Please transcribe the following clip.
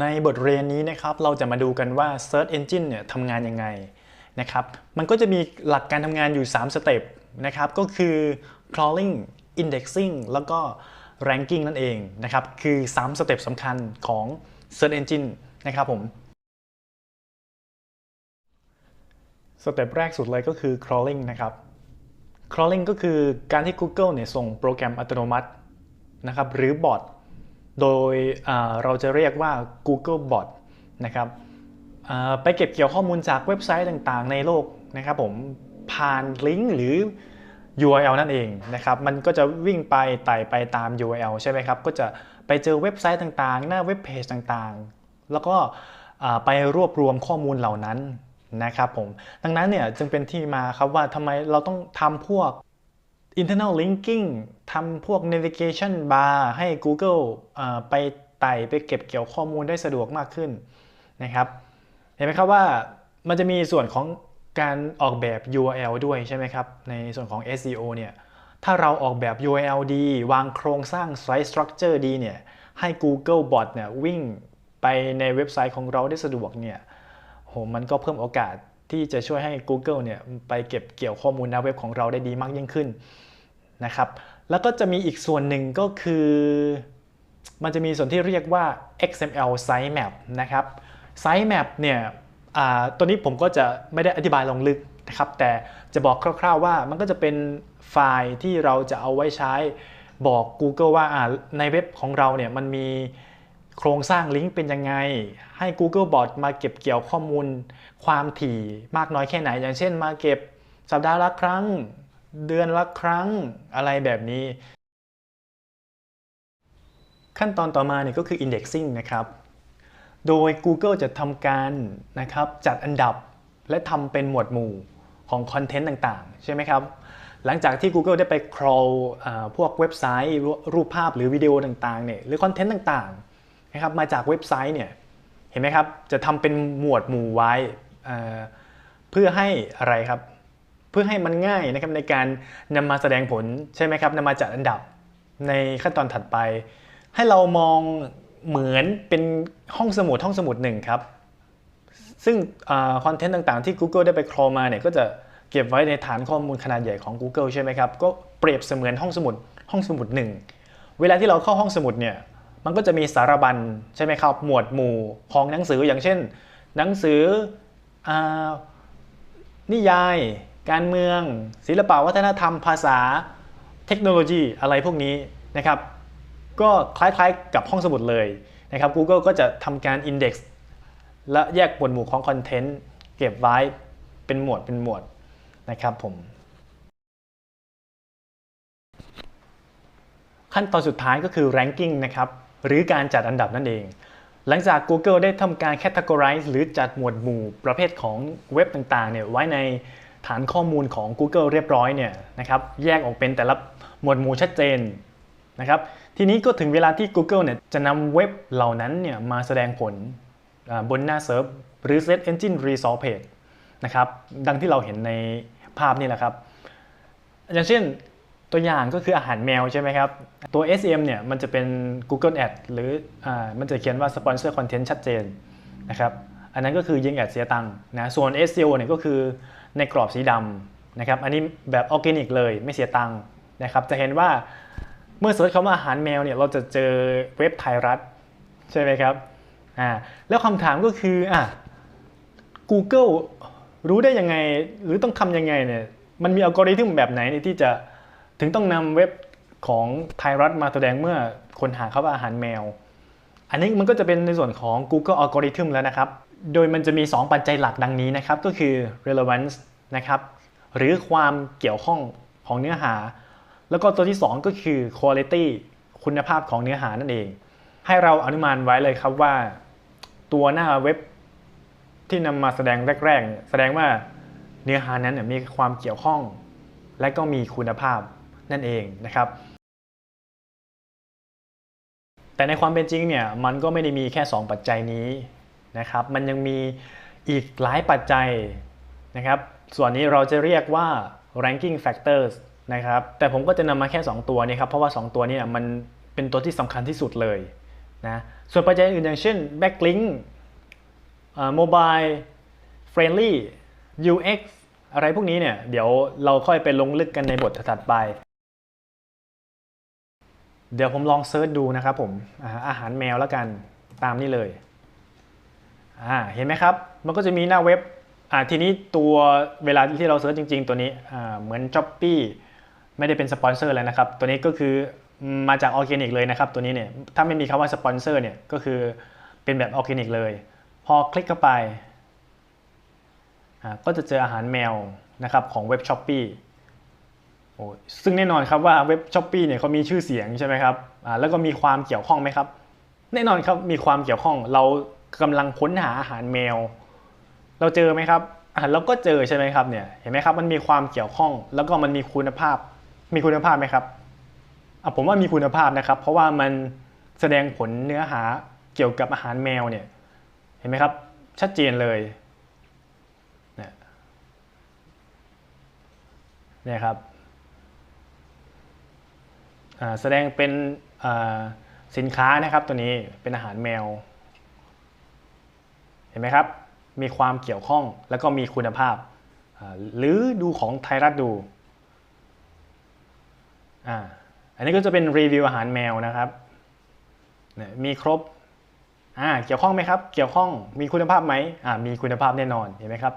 ในบทเรียนนี้นะครับเราจะมาดูกันว่า Search Engine เนี่ยทำงานยังไงนะครับมันก็จะมีหลักการทำงานอยู่ 3 สเต็ปนะครับก็คือ crawling indexing แล้วก็ ranking นั่นเองนะครับคือ3สเต็ปสำคัญของ Search Engine นะครับผมสเต็ปแรกสุดเลยก็คือ crawling นะครับ crawling ก็คือการที่ Google เนี่ยส่งโปรแกรมอัตโนมัตินะครับหรือบอท โดยเราจะเรียกว่า Google Bot นะครับไปเก็บเกี่ยวข้อมูลจากเว็บไซต์ต่างๆ ในโลกนะครับผมผ่านลิงก์หรือ URL นั่นเองนะครับมันก็จะวิ่งไปไต่ไปตาม URL ใช่ไหมครับก็จะไปเจอเว็บไซต์ต่างๆ หน้าเว็บเพจต่างๆ แล้วก็ไปรวบรวมข้อมูลเหล่านั้นนะครับผมดังนั้นเนี่ยจึงเป็นที่มาครับว่าทำไมเราต้องทำพวก internal linking ทำพวก navigation bar ให้ Google ไปไต่ไปเก็บเกี่ยวข้อมูลได้สะดวกมากขึ้นนะครับ เห็นไหมครับว่ามันจะมีส่วนของการออกแบบ URL ด้วยใช่ไหมครับ ในส่วนของ SEO เนี่ย ถ้าเราออกแบบ URL ดี วางโครงสร้าง site structure ดีเนี่ย ให้ Google Bot เนี่ยวิ่งไปในเว็บไซต์ของเราได้สะดวกเนี่ย โห มันก็เพิ่มโอกาส ที่จะช่วยให้ Google เนี่ยไปเก็บเกี่ยวข้อมูลหน้าเว็บของเราได้ดีมากยิ่งขึ้นนะครับ แล้วก็จะมีอีกส่วนหนึ่งก็คือ มันจะมีส่วนที่เรียกว่า XML sitemap นะครับ sitemap เนี่ยตัวนี้ผมก็จะไม่ได้อธิบายลงลึกนะครับ แต่จะบอกคร่าวๆว่ามันก็จะเป็นไฟล์ที่เราจะเอาไว้ใช้บอก Google ว่าในเว็บของเราเนี่ยมันมี โครงสร้างลิงก์เป็นยังไง ให้ Google Bot มาเก็บเกี่ยวข้อมูล ความถี่มากน้อยแค่ไหน อย่างเช่นมาเก็บสัปดาห์ละครั้ง เดือนละครั้งอะไรแบบนี้ ขั้นตอนต่อมาเนี่ยก็คือ indexing นะครับ โดย Google จะทำการนะครับจัดอันดับและทำเป็นหมวดหมู่ของคอนเทนต์ต่างๆ ใช่ไหมครับ หลังจากที่ Google ได้ไป crawl พวกเว็บไซต์ รูรูปภาพหรือวิดีโอต่างๆเนี่ยหรือคอนเทนต์ต่างๆ นะครับมาจากเว็บไซต์เนี่ยเห็นไหมครับจะทำเป็นหมวดหมู่ไว้เพื่อให้อะไรครับ เพื่อให้มันง่ายนะครับในการนำมาแสดงผลใช่ไหมครับนำมาจัดอันดับในขั้นตอนถัดไป ให้เรามองเหมือนเป็นห้องสมุดห้องสมุดหนึ่งครับ ซึ่งคอนเทนต์ต่างๆที่ Google ได้ไปครอมาเนี่ยก็จะเก็บไว้ในฐานข้อมูลขนาดใหญ่ของ Google ใช่ไหมครับ ก็เปรียบเสมือนห้องสมุดห้องสมุดหนึ่งเวลาที่เราเข้าห้องสมุดเนี่ย มันก็จะมีสารบัญใช่ไหมครับ หมวดหมู่ของหนังสืออย่างเช่น หนังสืออนิยาย การเมือง ศิลปะวัฒนธรรม ภาษา เทคโนโลยีอะไรพวกนี้นะครับ ก็คล้ายๆกับห้องสมุดเลยนะครับ Google ก็จะทำการ Index และแยกหมวดหมู่ของคอนเทนต์เก็บไว้เป็นหมวดเป็นหมวดนะครับผมขั้นตอนสุดท้ายก็คือ ranking นะครับ หรือการจัดอันดับนั่นเอง หลังจาก Google ได้ทำการ categorize หรือจัดหมวดหมู่ประเภทของเว็บต่างๆเนี่ยไว้ในฐานข้อมูลของ Google เรียบร้อยเนี่ยนะครับแยกออกเป็นแต่ละหมวดหมู่ชัดเจนนะครับทีนี้ก็ถึงเวลาที่ Google เนี่ยจะนำเว็บเหล่านั้นเนี่ยมาแสดงผลบนหน้าเซิร์ฟหรือ Search Engine Result Page นะครับดังที่เราเห็นในภาพนี่แหละครับ อย่างเช่น ตัวอย่างก็คืออาหารแมวใช่ไหมครับ ตัว SEM เนี่ยมันจะเป็น Google Ad หรืออามันจะเขียนว่า Sponsor Content ชัดเจนนะครับอันนั้นก็คือยิงแอดเสียตังค์นะส่วน SEO เนี่ยก็คือในกรอบสีดำนะครับอันนี้แบบออร์แกนิกเลยไม่เสียตังค์นะครับจะเห็นว่าเมื่อเสิร์ชคำว่าอาหารแมวเนี่ยเราจะเจอเว็บไทยรัฐใช่ไหมครับอ่าแล้วคำถามก็คืออะ Google รู้ได้ยังไงหรือต้องทำยังไงเนี่ยมันมีอัลกอริทึมแบบไหนเนี่ยที่จะ ถึงต้องนำเว็บของไทยรัฐมาแสดงเมื่อคนหาคำว่าอาหารแมว อันนี้มันก็จะเป็นในส่วนของ Google Algorithm แล้วนะครับ โดยมันจะมี 2 ปัจจัยหลักดังนี้นะครับ ก็คือ relevance นะครับ หรือความเกี่ยวข้องของเนื้อหา แล้วก็ตัวที่ 2 ก็คือ quality คุณภาพของเนื้อหานั่นเอง ให้เราอนุมานไว้เลยครับว่า ตัวหน้าเว็บที่นำมาแสดงแรกๆ แสดงว่าเนื้อหานั้นมีความเกี่ยวข้อง และก็มีคุณภาพ นั่นเองนะครับ แต่ในความเป็นจริงเนี่ยมันก็ไม่ได้มีแค่ 2 ปัจจัยนี้นะครับมันยังมีอีกหลายปัจจัยนะครับ ส่วนนี้เราจะเรียกว่า ranking factors นะครับแต่ผมก็จะนำมาแค่ 2 ตัวนี้ครับเพราะว่า 2 ตัวนี้มันเป็นตัวที่สำคัญที่สุดเลยนะส่วนปัจจัยอื่นอย่างเช่น backlinkmobilefriendlyUX อะไรพวกนี้เนี่ยเดี๋ยวเราค่อยไปลงลึกกันในบทถัดไป เดี๋ยวผมลองเซิร์ชดูนะครับผมอาหารแมวแล้วกันตามนี้เลยเห็นไหมครับ มันก็จะมีหน้าเว็บทีนี้ตัวเวลาที่เราเซิร์ชจริง ๆ ตัวนี้เหมือน s h อ p e e ไม่ได้เป็นสปอนเซอร์แล้วนะครับ ตัวนี้ก็คือมาจากออร์แกนิกเลยนะครับ ตัวนี้เนี่ยถ้าไม่มีคำว่าสปอนเซอร์เนี่ยก็คือเป็นแบบออร์แกนิกเลย พอคลิกเข้าไปก็จะเจออาหารแมวนะครับของเว็บ s h อ p e e โอ้ซึ่งแน่นอนครับว่าเว็บช้อปปีเนี่ยเขามีชื่อเสียงใช่ไหมครับอ่าแล้วก็มีความเกี่ยวข้องไหมครับ แน่นอนครับมีความเกี่ยวข้องเรากำลังค้นหาอาหารแมว เราเจอไหมครับอ่าเราก็เจอใช่ไหมครับเนี่ยเห็นไหมครับมันมีความเกี่ยวข้อง แล้วก็มันมีคุณภาพ มีคุณภาพไหมครับอะผมว่ามีคุณภาพนะครับ เพราะว่ามันแสดงผลเนื้อหาเกี่ยวกับอาหารแมวเนี่ยเห็นไหมครับชัดเจนเลยเนี่ยครับ แสดงเป็นสินค้านะครับตัวนี้เป็นอาหารแมว เห็นไหมครับ มีความเกี่ยวข้องแล้วก็มีคุณภาพ หรือดูของไทยรัฐดูอ่าอันนี้ก็จะเป็นรีวิวอาหารแมวนะครับ มีครบอ่าเกี่ยวข้องไหมครับ เกี่ยวข้องมีคุณภาพไหมอ่ามีคุณภาพแน่นอนเห็นไหมครับ